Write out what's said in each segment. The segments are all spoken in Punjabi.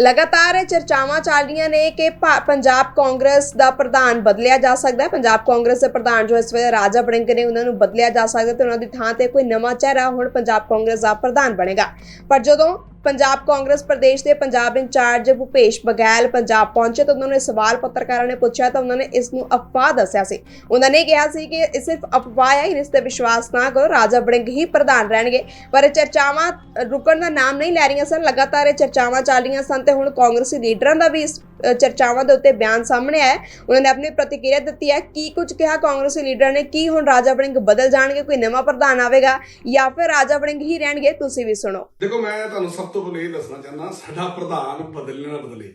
ਲਗਾਤਾਰ ਇਹ ਚਰਚਾਵਾਂ ਚੱਲ ਰਹੀਆਂ ਨੇ ਕਿ ਭਾ- ਪੰਜਾਬ ਕਾਂਗਰਸ ਦਾ ਪ੍ਰਧਾਨ ਬਦਲਿਆ ਜਾ ਸਕਦਾ ਹੈ। ਪੰਜਾਬ ਕਾਂਗਰਸ ਦੇ ਪ੍ਰਧਾਨ ਜੋ ਇਸ ਵੇਲੇ ਰਾਜਾ ਬੜਿੰਗ ਨੇ, ਉਹਨਾਂ ਨੂੰ ਬਦਲਿਆ ਜਾ ਸਕਦਾ ਤੇ ਉਹਨਾਂ ਦੀ ਥਾਂ ਤੇ ਕੋਈ ਨਵਾਂ ਚਿਹਰਾ ਹੁਣ ਪੰਜਾਬ ਕਾਂਗਰਸ ਦਾ ਪ੍ਰਧਾਨ ਬਣੇਗਾ। ਪਰ ਜਦੋਂ ਪੰਜਾਬ ਕਾਂਗਰਸ ਪ੍ਰਦੇਸ਼ ਦੇ ਪੰਜਾਬ ਇੰਚਾਰਜ ਭੁਪੇਸ਼ ਬਗੈਲ ਪੰਜਾਬ ਪਹੁੰਚੇ ਤਾਂ ਉਹਨਾਂ ਨੇ ਸਵਾਲ ਪੱਤਰਕਾਰਾਂ ਨੇ ਪੁੱਛਿਆ ਤਾਂ ਉਹਨਾਂ ਨੇ ਇਸ ਨੂੰ ਅਫਵਾਹ ਦੱਸਿਆ ਸੀ। ਉਹਨਾਂ ਨੇ ਕਿਹਾ ਸੀ ਕਿ ਇਹ ਸਿਰਫ ਅਫਵਾਹ ਹੈ, ਇਸ ਤੇ ਵਿਸ਼ਵਾਸ ਨਾ ਕਰੋ, ਰਾਜਾ ਵੜਿੰਗ ਹੀ ਪ੍ਰਧਾਨ ਰਹਿਣਗੇ। ਪਰ ਇਹ ਚਰਚਾਵਾਂ ਰੁਕਣ ਦਾ ਨਾਮ ਨਹੀਂ ਲੈ ਰਹੀਆਂ ਸਨ, ਲਗਾਤਾਰ ਇਹ ਚਰਚਾਵਾਂ ਚੱਲ ਰਹੀਆਂ ਸਨ ਤੇ ਹੁਣ ਕਾਂਗਰਸੀ ਲੀਡਰਾਂ ਦਾ ਵੀ ਇਸ ਚਰਚਾਵਾਂ ਦੇ ਉੱਤੇ ਬਿਆਨ ਸਾਹਮਣੇ ਆਇਆ ਉਹਨਾਂ ਨੇ ਆਪਣੀ ਪ੍ਰਤੀਕਿਰਿਆ ਦਿੱਤੀ ਹੈ ਕੀ ਕੁਝ ਕਿਹਾ ਕਾਂਗਰਸੀ ਲੀਡਰ ਨੇ ਕੀ ਹੁਣ ਰਾਜਾ ਵੜਿੰਗ ਬਦਲ ਜਾਣਗੇ, ਕੋਈ ਨਵਾਂ ਪ੍ਰਧਾਨ ਆਵੇਗਾ ਜਾਂ ਫਿਰ ਰਾਜਾ ਵੜਿੰਗ ਹੀ ਰਹਿਣਗੇ, ਤੁਸੀਂ ਵੀ ਸੁਣੋ। ਦੇਖੋ, ਮੈਂ ਤੁਹਾਨੂੰ ਸਭ ਤੋਂ ਪਹਿਲੇ ਇਹ ਦੱਸਣਾ ਚਾਹੁੰਦਾ, ਸਾਡਾ ਪ੍ਰਧਾਨ ਬਦਲੇ ਬਦਲੇ।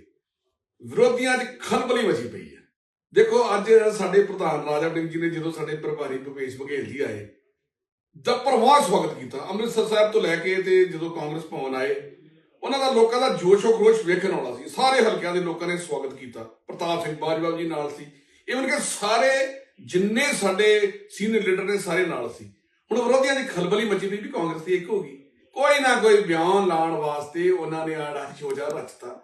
ਵਿਰੋਧੀਆਂ 'ਚ ਖਲਬਲੀ ਮਚੀ ਪਈ ਹੈ। ਦੇਖੋ, ਅੱਜ ਸਾਡੇ ਪ੍ਰਧਾਨ ਰਾਜਾ ਵੜਿੰਗ ਜੀ ਨੇ ਜਦੋਂ ਸਾਡੇ ਪ੍ਰਭਾਰੀ ਭੁਪੇਸ਼ ਬਘੇਲ ਜੀ ਆਏ, ਦਾ ਪਰਵਾਹ ਸਵਾਗਤ ਕੀਤਾ। ਅੰਮ੍ਰਿਤਸਰ ਸਾਹਿਬ ਤੋਂ ਲੈ ਕੇ ਤੇ ਜਦੋਂ ਕਾਂਗਰਸ ਭਵਨ ਆਏ ਉਹਨਾਂ ਦਾ ਲੋਕਾਂ ਦਾ ਜੋਸ਼ੋ ਖਰੋਸ਼ ਵੇਖਣ ਵਾਲਾ ਸੀ। ਸਾਰੇ ਹਲਕਿਆਂ ਦੇ ਲੋਕਾਂ ਨੇ ਸਵਾਗਤ ਕੀਤਾ। ਪ੍ਰਤਾਪ ਸਿੰਘ ਬਾਜਵਾ ਜੀ ਨਾਲ ਸੀ। ਇਵਨ ਕਿ ਸਾਰੇ ਜਿੰਨੇ ਸਾਡੇ ਸੀਨੀਅਰ ਲੀਡਰ ਨੇ ਸਾਰੇ ਨਾਲ ਸੀ। ਹੁਣ ਵਿਰੋਧੀਆਂ ਦੀ ਖਲਬਲੀ ਮਚੀ ਪਈ ਵੀ ਕਾਂਗਰਸ ਦੀ ਇੱਕ ਹੋ ਗਈ। ਕੋਈ ਨਾ ਕੋਈ ਬਿਆਨ ਲਾਉਣ ਵਾਸਤੇ ਉਹਨਾਂ ਨੇ ਆੜਾ ਛੋਜਾ ਰਚਤਾ।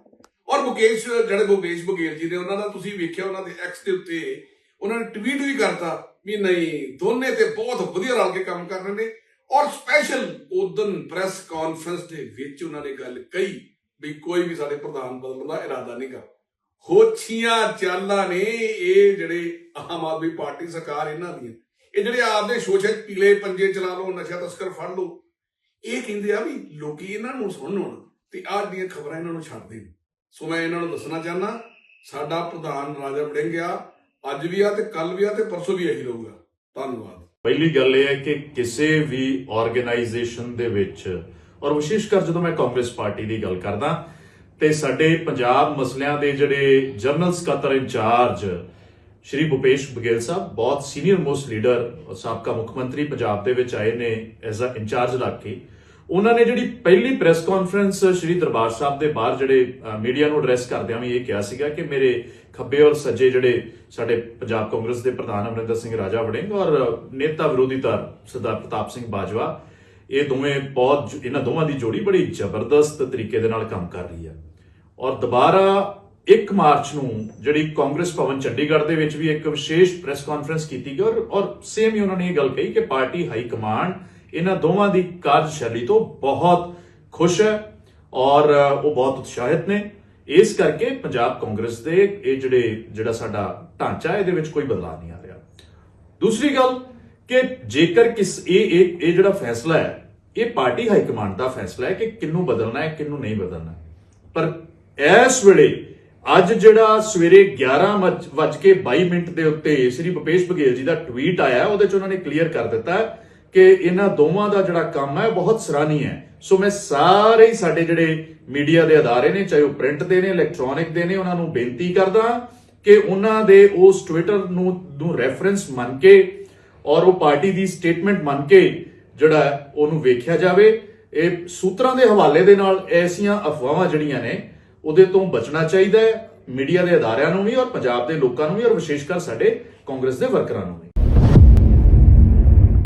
ਔਰ ਮੁਕੇਸ਼, ਜਿਹੜੇ ਮੁਕੇਸ਼ ਬਗੇਲ ਜੀ ਨੇ, ਉਹਨਾਂ ਦਾ ਤੁਸੀਂ ਵੇਖਿਆ ਉਹਨਾਂ ਦੇ ਐਕਸ ਦੇ ਉੱਤੇ ਉਹਨਾਂ ਨੇ ਟਵੀਟ ਵੀ ਕਰਤਾ ਵੀ ਨਹੀਂ, ਦੋਨੇ ਤੇ ਬਹੁਤ ਵਧੀਆ ਰਲ ਕੇ ਕੰਮ ਕਰ ਰਹੇ ਨੇ। ਔਰ ਸਪੈਸ਼ਲ ਉਦਨ ਪ੍ਰੈਸ ਕਾਨਫਰੰਸ ਦੇ ਵਿੱਚ ਉਹਨਾਂ ਨੇ ਗੱਲ ਕਹੀ ਵੀ ਕੋਈ ਵੀ ਸਾਡੇ ਪ੍ਰਧਾਨ ਬਦਲਣ ਦਾ ਇਰਾਦਾ ਨਹੀਂ ਕਰ ਹੋਛੀਆਂ ਚਾਲਾਂ ਨੇ ਇਹ ਜਿਹੜੇ ਆਮ ਆਦਮੀ ਪਾਰਟੀ ਸਰਕਾਰ ਇਹਨਾਂ ਦੀਆਂ, ਇਹ ਜਿਹੜੇ ਆਪਦੇ ਸ਼ੋਸ਼ੇ ਪੀਲੇ ਪੰਜੇ ਚਲਾ ਲਓ, ਨਸ਼ਾ ਤਸਕਰ ਫੜ ਲਓ, ਇਹ ਕਹਿੰਦੇ ਆ ਵੀ ਲੋਕੀ ਇਹਨਾਂ ਨੂੰ ਸੁਣਨ ਤੇ ਆਹ ਦੀਆਂ ਖਬਰਾਂ ਇਹਨਾਂ ਨੂੰ ਛੱਡ ਦੇਣ। ਸੋ ਮੈਂ ਇਹਨਾਂ ਨੂੰ ਦੱਸਣਾ ਚਾਹਨਾ ਸਾਡਾ ਪ੍ਰਧਾਨ ਰਾਜਾ ਵੜਿੰਗ ਆ ਅੱਜ ਵੀ ਆ ਤੇ ਕੱਲ ਵੀ ਆ ਤੇ ਪਰਸੋਂ ਵੀ ਇਹੀ ਰਹੂਗਾ। ਧੰਨਵਾਦ। ਪਹਿਲੀ ਗੱਲ ਇਹ ਹੈ ਕਿ ਕਿਸੇ ਵੀ ਆਰਗੇਨਾਈਜੇਸ਼ਨ ਦੇ ਵਿੱਚ, ਔਰ ਵਿਸ਼ੇਸ਼ ਕਰ ਜਦੋਂ ਮੈਂ ਕਾਂਗਰਸ ਪਾਰਟੀ ਦੀ ਗੱਲ ਕਰਦਾ, ਤੇ ਸਾਡੇ ਪੰਜਾਬ ਮਸਲਿਆਂ ਦੇ ਜਿਹੜੇ ਜਨਰਲ ਸਕੱਤਰ ਇੰਚਾਰਜ, ਸ਼੍ਰੀ ਭੁਪੇਸ਼ ਬਘੇਲ ਸਾਹਿਬ, ਬਹੁਤ ਸੀਨੀਅਰ ਮੋਸਟ ਲੀਡਰ ਸਾਬਕਾ ਮੁੱਖ ਮੰਤਰੀ ਪੰਜਾਬ ਦੇ ਵਿੱਚ ਆਏ ਨੇ ਐਜ਼ ਅ ਇੰਚਾਰਜ ਲੱਗ ਕੇ ਉਹਨਾਂ ਨੇ ਜਿਹੜੀ ਪਹਿਲੀ ਪ੍ਰੈਸ ਕਾਨਫਰੰਸ ਸ਼੍ਰੀ ਦਰਬਾਰ ਸਾਹਿਬ ਦੇ ਬਾਹਰ ਜਿਹੜੇ ਮੀਡੀਆ ਨੂੰ ਐਡਰੈਸ ਕਰਦਿਆਂ ਵੀ ਇਹ ਕਿਹਾ ਸੀਗਾ ਕਿ ਮੇਰੇ ਖੱਬੇ ਔਰ ਸੱਜੇ ਜਿਹੜੇ ਸਾਡੇ ਪੰਜਾਬ ਕਾਂਗਰਸ ਦੇ ਪ੍ਰਧਾਨ ਅਮਰਿੰਦਰ ਸਿੰਘ ਰਾਜਾ ਵੜਿੰਗ ਔਰ ਨੇਤਾ ਵਿਰੋਧੀ ਧਿਰ ਸਰਦਾਰ ਪ੍ਰਤਾਪ ਸਿੰਘ ਬਾਜਵਾ, ਇਹ ਦੋਵੇਂ ਬਹੁਤ ਇਹਨਾਂ ਦੋਵਾਂ ਦੀ ਜੋੜੀ ਬੜੀ ਜ਼ਬਰਦਸਤ ਤਰੀਕੇ ਦੇ ਨਾਲ ਕੰਮ ਕਰ ਰਹੀ ਹੈ। ਔਰ ਦੁਬਾਰਾ 1 ਮਾਰਚ ਨੂੰ ਜਿਹੜੀ ਕਾਂਗਰਸ ਭਵਨ ਚੰਡੀਗੜ੍ਹ ਦੇ ਵਿੱਚ ਵੀ ਇੱਕ ਵਿਸ਼ੇਸ਼ ਪ੍ਰੈਸ ਕਾਨਫਰੰਸ ਕੀਤੀ ਗਈ ਔਰ ਔਰ ਸੇਮ ਹੀ ਉਹਨਾਂ ਨੇ ਇਹ ਗੱਲ ਕਹੀ ਕਿ ਪਾਰਟੀ ਹਾਈ ਕਮਾਂਡ ਇਹਨਾਂ ਦੋਵਾਂ ਦੀ ਕਾਰਜਸ਼ੈਲੀ ਤੋਂ ਬਹੁਤ ਖੁਸ਼ ਹੈ ਔਰ ਉਹ ਬਹੁਤ ਉਤਸ਼ਾਹਿਤ ਨੇ। ਇਸ ਕਰਕੇ ਪੰਜਾਬ ਕਾਂਗਰਸ ਦੇ ਇਹ ਜਿਹੜੇ, ਜਿਹੜਾ ਸਾਡਾ ਢਾਂਚਾ ਇਹਦੇ ਵਿੱਚ ਕੋਈ ਬਦਲਾਅ ਨਹੀਂ ਆ ਰਿਹਾ। ਦੂਸਰੀ ਗੱਲ ਕਿ ਜੇਕਰ ਕਿਸ, ਇਹ ਇਹ ਜਿਹੜਾ ਫੈਸਲਾ ਹੈ, ਇਹ ਪਾਰਟੀ ਹਾਈ ਕਮਾਂਡ ਦਾ ਫੈਸਲਾ ਹੈ ਕਿ ਕਿੰਨੂੰ ਬਦਲਣਾ ਹੈ ਕਿੰਨੂੰ ਨਹੀਂ ਬਦਲਣਾ। ਪਰ ਇਸ ਵੇਲੇ ਅੱਜ ਜਿਹੜਾ ਸਵੇਰੇ 11 ਵੱਜ- ਵੱਜ ਕੇ 22 ਮਿੰਟ ਦੇ ਉੱਤੇ ਸ੍ਰੀ ਭੁਪੇਸ਼ ਬਘੇਲ ਜੀ ਦਾ ਟਵੀਟ ਆਇਆ, ਉਹਦੇ ਚ ਉਹਨਾਂ ਨੇ ਕਲੀਅਰ ਕਰ ਦਿੱਤਾ ਕਿ ਇਹਨਾਂ ਦੋਵਾਂ ਦਾ ਜਿਹੜਾ ਕੰਮ ਹੈ ਬਹੁਤ ਸਰਾਹਨੀय ਹੈ। ਸੋ ਮੈਂ ਸਾਰੇ ਹੀ ਸਾਡੇ ਜਿਹੜੇ ਮੀਡੀਆ ਦੇ ਅਦਾਰੇ ਨੇ, ਚਾਹੇ ਉਹ ਪ੍ਰਿੰਟ ਦੇ ਨੇ, ਇਲੈਕਟ੍ਰੋਨਿਕ ਦੇ ਨੇ, ਉਹਨਾਂ ਨੂੰ ਬੇਨਤੀ ਕਰਦਾ ਕਿ ਉਹਨਾਂ ਦੇ ਉਸ ਟਵਿੱਟਰ ਨੂੰ ਨੂੰ ਰੈਫਰੈਂਸ ਮੰਨ ਕੇ ਔਰ ਉਹ ਪਾਰਟੀ ਦੀ ਸਟੇਟਮੈਂਟ ਮੰਨ ਕੇ ਜਿਹੜਾ ਉਹਨੂੰ ਵੇਖਿਆ ਜਾਵੇ। ਇਹ ਸੂਤਰਾਂ ਦੇ ਹਵਾਲੇ ਦੇ ਨਾਲ ਐਸੀਆਂ ਅਫਵਾਹਾਂ ਜਿਹੜੀਆਂ ਨੇ, ਉਹਦੇ ਤੋਂ ਬਚਣਾ ਚਾਹੀਦਾ ਹੈ ਮੀਡੀਆ ਦੇ ਅਦਾਰਿਆਂ ਨੂੰ ਵੀ ਔਰ ਪੰਜਾਬ ਦੇ ਲੋਕਾਂ ਨੂੰ ਵੀ ਔਰ ਵਿਸ਼ੇਸ਼ ਕਰ ਸਾਡੇ ਕਾਂਗਰਸ ਦੇ ਵਰਕਰਾਂ ਨੂੰ ਵੀ।